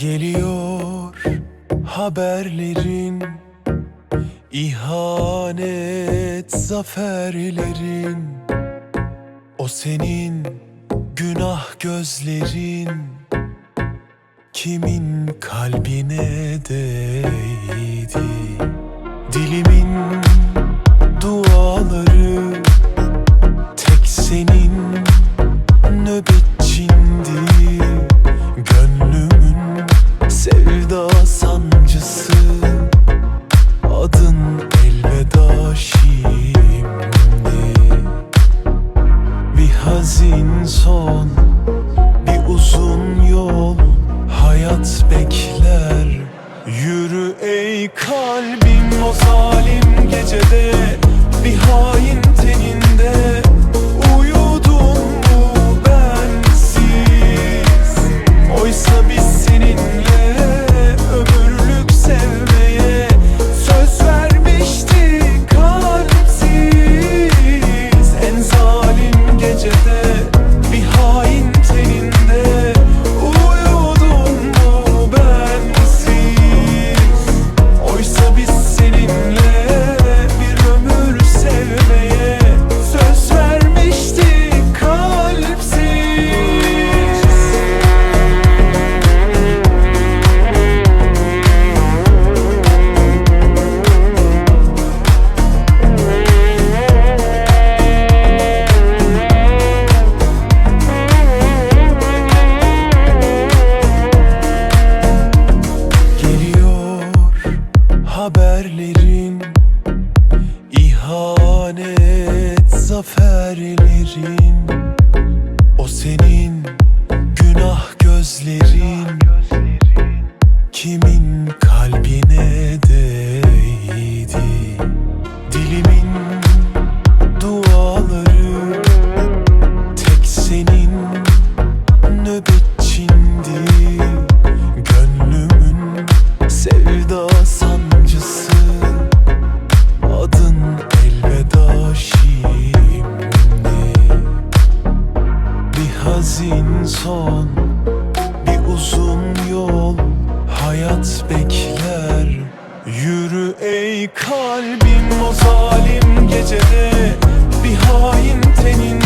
Geliyor haberlerin ihanet zaferlerin. O senin günah gözlerin Kimin kalbine değdi? Dilimin duaları haberlerin ihanet zaferlerin O senin günah gözlerin hazin son Bir uzun yol Hayat bekler. Yürü ey kalbim o zalim gecede Bir hain tenin